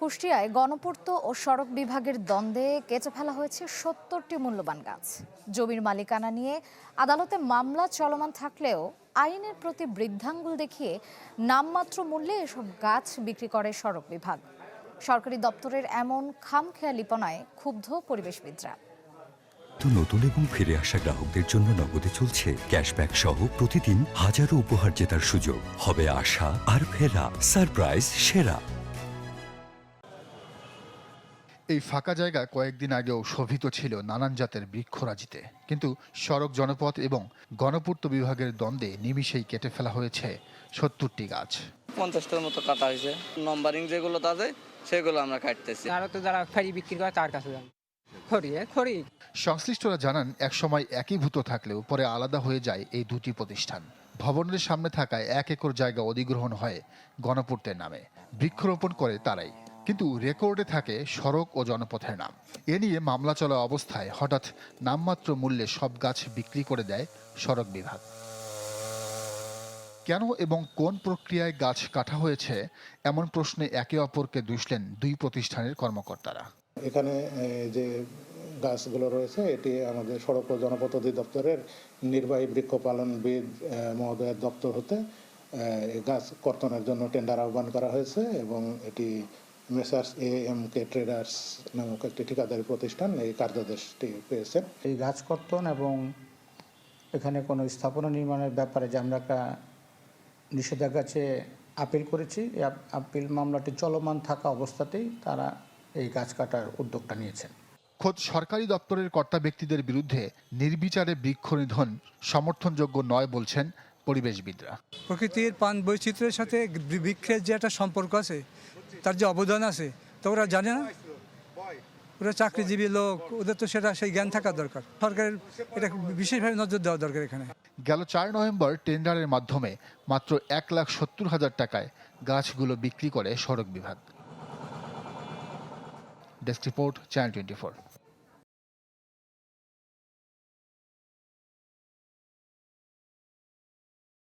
কুষ্টিয়ায় গণপূর্ত ও সড়ক বিভাগের দ্বন্দ্বে কেটে ফেলা হয়েছে সত্তরটি মূল্যবান গাছ। জমির মালিকানা নিয়ে আদালতে মামলা চলমান থাকলেও আইনের প্রতি বৃদ্ধাঙ্গুল দেখিয়ে নামমাত্র মূল্যে এসব গাছ বিক্রি করে সড়ক বিভাগ। সরকারি দপ্তরের এমন খামখেয়ালিপনায় ক্ষুব্ধ পরিবেশবিদরা। নতুন এবং ফিরে আসা গ্রাহকদের জন্য নগদে চলছে ক্যাশব্যাক সহ প্রতিদিন হাজারো উপহার জেতার সুযোগ। হবে আশা আর ফেরা, সারপ্রাইজ, সেরা। এই ফাঁকা জায়গা কয়েকদিন আগেও শোভিত ছিল নানান জাতের বৃক্ষরাজিতে। কিন্তু সড়ক জনপথ এবং গণপূর্ত বিভাগের দ্বন্দ্বে নিমিষেই কেটে ফেলা হয়েছে সত্তরটি গাছ। পঞ্চাশটার মতো কাটা হয়েছে। নম্বরিং যেগুলো তাদের সেগুলো আমরা কাটতেছি। আরও তো যারা ফেরি বিক্রি করে তার কাছে যান। সংশ্লিষ্টরা জানান একসময় একীভূত থাকলেও পরে আলাদা হয়ে যায় এই দুটি প্রতিষ্ঠান। ভবনের সামনে থাকায় এক একর জায়গা অধিগ্রহণ হয় গণপূর্তের নামে। বৃক্ষরোপণ করে তারাই। কিন্তু রেকর্ডে থাকে সড়ক ও জনপথের নাম। এ নিয়ে মামলা চলা অবস্থায় হঠাৎ নামমাত্র মূল্যে সব গাছ বিক্রি করে দেয় সড়ক বিভাগ। কেন এবং কোন প্রক্রিয়ায় গাছ কাটা হয়েছে এমন প্রশ্নে একে অপরকে দুষলেন দুই প্রতিষ্ঠানের কর্মকর্তারা। এখানে যে গাছগুলো রয়েছে, এটি আমাদের সড়ক ও জনপথ অধিদপ্তরের নির্বাহী বৃক্ষপালনবিদ মহোদয়ের দপ্তর হতে গাছ কর্তনের জন্য টেন্ডার আহ্বান করা হয়েছে এবং এটি messrs A M K traders নামক একটি ঠিকাদারি প্রতিষ্ঠান এই কার্যাদেশটি পেয়েছে। এই গাছ কর্তন এবং এখানে কোনো স্থাপনা নির্মাণের ব্যাপারে যে আমরা একটা নিষেধাজ্ঞা চেয়ে আপিল করেছি এই আপ- আপিল মামলাটি চলমান থাকা অবস্থাতেই তারা এই গাছ কাটার উদ্যোগটা নিয়েছেন। খোদ সরকারি দপ্তরের কর্তা ব্যক্তিদের বিরুদ্ধে নির্বিচারে বৃক্ষ নিধন সমর্থনযোগ্য নয় বলছেন পরিবেশবিদরা। প্রকৃতির পান বৈচিত্র্যের সাথে বৃ- বৃক্ষের যে একটা সম্পর্ক আছে তার যে অবদান আছে, তো ওরা জানে না? ওরা চাকরিজীবী লোক, ওদের তো সেটা, সেই জ্ঞান থাকা দরকার। সরকারের এটা বিশেষভাবে নজর দেওয়া দরকার এখানে। গেল চার নভেম্বর টেন্ডারের মাধ্যমে মাত্র এক লাখ সত্তর হাজার টাকায় গাছগুলো বিক্রি করে সড়ক বিভাগ। Desk report, channel twenty